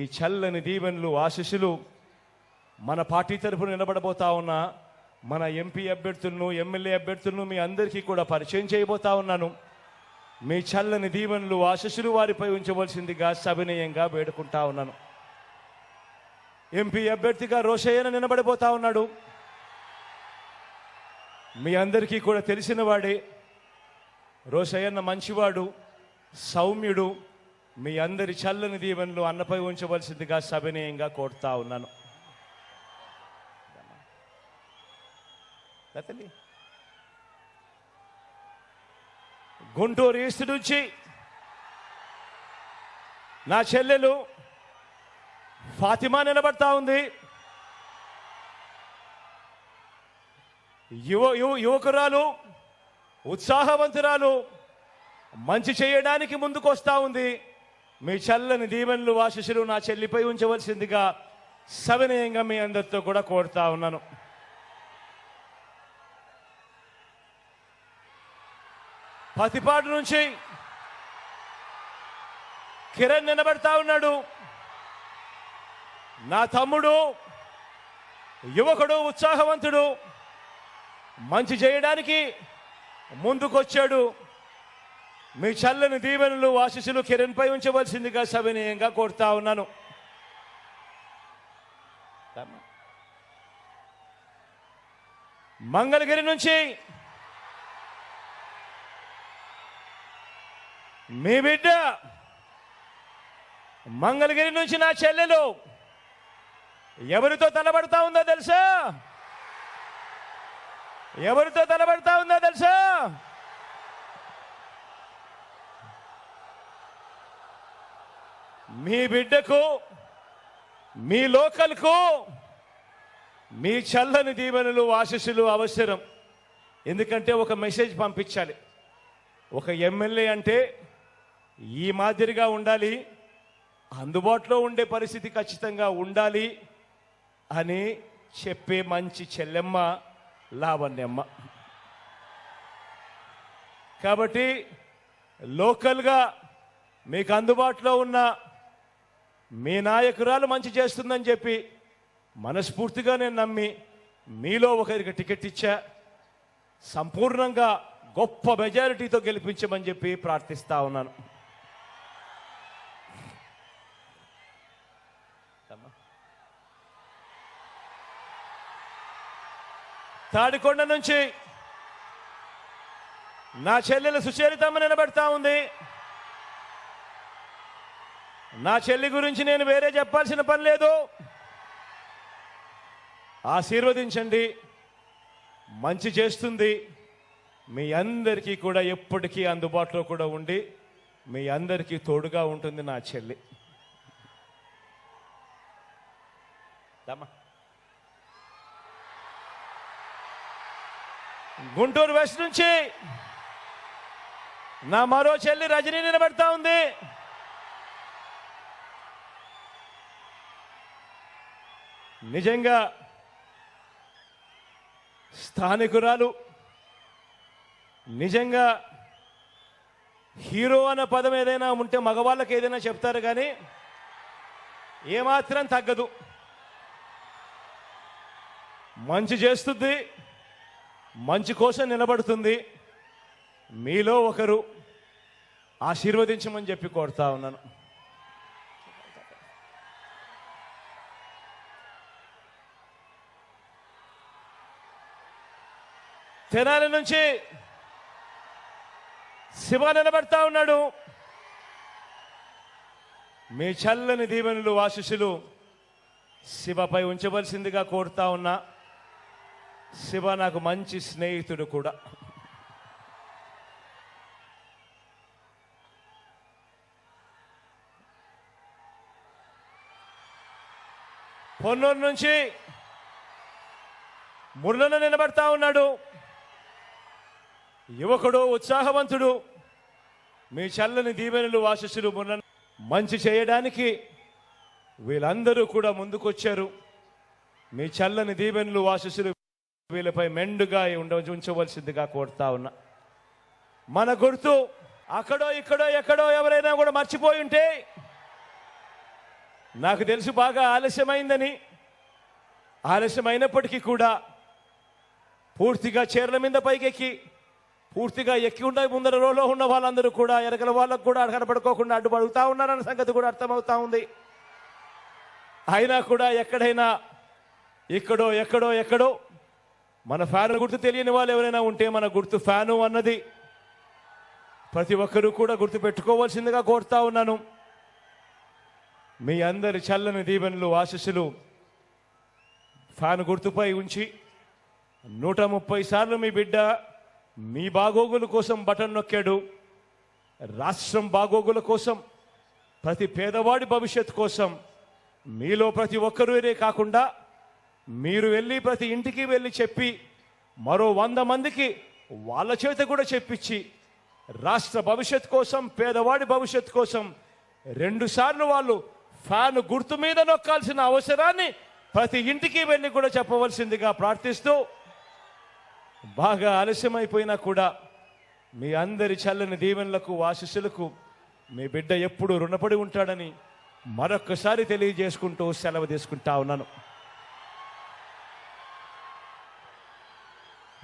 ఈ చల్లని దీవెనలు ఆశీస్సులు మన పార్టీ తరఫున నిలబడబోతా ఉన్న మన ఎంపీ అభ్యర్థులను ఎమ్మెల్యే అభ్యర్థులను మీ అందరికీ కూడా పరిచయం చేయబోతా ఉన్నాను. మీ చల్లని దీవెనలు ఆశీస్సులు వారిపై ఉంచవలసిందిగా సవినయంగా వేడుకుంటా ఉన్నాను. ఎంపీ అభ్యర్థిగా రోషయ్యన నిలబడిపోతా ఉన్నాడు. మీ అందరికీ కూడా తెలిసిన వాడే. రోషయ్యన్న మంచివాడు సౌమ్యుడు మీ అందరి చల్లని దీవెనలు అన్నపై ఉంచవలసిందిగా సవినయంగా కోరుతా ఉన్నాను. గుంటూరు ఈస్ట్ నుంచి నా చెల్లెలు ఫాతిమా నిలబడతా ఉంది. యువ యువ- యువకురాలు ఉత్సాహవంతురాలు మంచి చేయడానికి ముందుకు వస్తూ ఉంది. మీ చల్లని దీవెనలు ఆశీస్సులు నా చెల్లిపై ఉంచవలసిందిగా సవినయంగా మీ అందరితో కూడా కోరుతా ఉన్నాను. పతిపాటు నుంచి కిరణ్ నిలబడతా ఉన్నాడు. నా తమ్ముడు యువకుడు ఉత్సాహవంతుడు మంచి చేయడానికి ముందుకొచ్చాడు. మీ చల్లని దీవెనలు ఆశీస్సులు కిరణ్పై ఉంచవలసిందిగా సవినీయంగా కోరుతా ఉన్నాను. మంగళగిరి నుంచి మీ బిడ్డ మంగళగిరి నుంచి నా చెల్లెలు ఎవరితో తలబడతా ఉందో తెలుసా? ఎవరితో తలబడతా ఉందో తెలుసా? మీ బిడ్డకు మీ లోకల్కు మీ చల్లని దీవెనలు ఆశీస్సులు అవసరం. ఎందుకంటే ఒక మెసేజ్ పంపించాలి. ఒక ఎమ్మెల్యే అంటే ఈ మాదిరిగా ఉండాలి అందుబాటులో ఉండే పరిస్థితి ఖచ్చితంగా ఉండాలి అని చెప్పే మంచి చెల్లెమ్మ లావణ్యమ్మ. కాబట్టి లోకల్గా మీకు అందుబాటులో ఉన్న మీ నాయకురాలు మంచి చేస్తుందని చెప్పి మనస్ఫూర్తిగా నేను నమ్మి మీలో ఒకరికి టికెట్ ఇచ్చా. సంపూర్ణంగా గొప్ప మెజారిటీతో గెలిపించమని చెప్పి ప్రార్థిస్తా ఉన్నాను. తాడికొండ నుంచి నా చెల్లెలు సుచరితమ్మ నిలబెడతా ఉంది. నా చెల్లి గురించి నేను వేరే చెప్పాల్సిన పని లేదు. ఆశీర్వదించండి. మంచి చేస్తుంది. మీ అందరికీ కూడా ఎప్పటికీ అందుబాటులో కూడా ఉండి మీ అందరికీ తోడుగా ఉంటుంది నా చెల్లి. గుంటూరు వెస్ట్ నుంచి నా మరో చెల్లి రజనీ నిలబెడతా ఉంది. నిజంగా స్థానికురాలు నిజంగా హీరో అన్న పదం ఏదైనా ఉంటే మగవాళ్ళకి ఏదైనా చెప్తారు కానీ ఏమాత్రం తగ్గదు. మంచి చేస్తుంది మంచి కోసం నిలబడుతుంది. మీలో ఒకరు ఆశీర్వదించమని చెప్పి కోరుతా ఉన్నాను. తెనాలి నుంచి శివ నిలబడతా ఉన్నాడు. మీ చల్లని దీవెనలు ఆశీస్సులు శివపై ఉంచవలసిందిగా కోరుతా ఉన్నా. శివ నాకు మంచి స్నేహితుడు కూడా. పొన్నూరు నుంచి మురళన నిలబడతా ఉన్నాడు. యువకుడు ఉత్సాహవంతుడు. మీ చల్లని దీవెనలు ఆశస్సులు మురళ మంచి చేయడానికి వీళ్ళందరూ కూడా ముందుకొచ్చారు. మీ చల్లని దీవెనలు ఆశస్సులు వీళ్ళపై మెండుగా ఉండ ఉంచవలసిందిగా కోరుతా ఉన్నా. మన గుర్తు అక్కడో ఇక్కడో ఎక్కడో ఎవరైనా కూడా మర్చిపోయి ఉంటే నాకు తెలుసు బాగా ఆలస్యమైందని. ఆలస్యమైనప్పటికీ కూడా పూర్తిగా చీరల మీద పైకెక్కి పూర్తిగా ఎక్కి ఉండే ముందర రోలో ఉన్న వాళ్ళందరూ కూడా ఎరగల వాళ్ళకు కూడా కనపడుకోకుండా అడ్డుపడుగుతా ఉన్నారన్న సంగతి కూడా అర్థమవుతా ఉంది. అయినా కూడా ఎక్కడైనా ఇక్కడో ఎక్కడో ఎక్కడో మన ఫ్యాన్ గుర్తు తెలియని వాళ్ళు ఎవరైనా ఉంటే మన గుర్తు ఫ్యాను అన్నది ప్రతి ఒక్కరూ కూడా గుర్తు పెట్టుకోవాల్సిందిగా కోరుతా ఉన్నాను. మీ అందరి చల్లని దీవెనలు ఆశస్సులు ఫ్యాన్ గుర్తుపై ఉంచి నూట ముప్పై సార్లు మీ బిడ్డ మీ బాగోగుల కోసం బటన్ నొక్కాడు. రాష్ట్రం బాగోగుల కోసం ప్రతి పేదవాడి భవిష్యత్ కోసం మీలో ప్రతి ఒక్కరూనే కాకుండా మీరు వెళ్ళి ప్రతి ఇంటికి వెళ్ళి చెప్పి మరో వంద మందికి వాళ్ళ చేత కూడా చెప్పించి రాష్ట్ర భవిష్యత్ కోసం పేదవాడి భవిష్యత్ కోసం రెండుసార్లు వాళ్ళు ఫ్యాన్ గుర్తు మీద నొక్కాల్సిన అవసరాన్ని ప్రతి ఇంటికి వెళ్ళి కూడా చెప్పవలసిందిగా ప్రార్థిస్తూ బాగా ఆలస్యమైపోయినా కూడా మీ అందరి చల్లని దీవెనలకు ఆశీస్సులకు మీ బిడ్డ ఎప్పుడు రుణపడి ఉంటాడని మరొక్కసారి తెలియజేసుకుంటూ సెలవు తీసుకుంటా ఉన్నాను.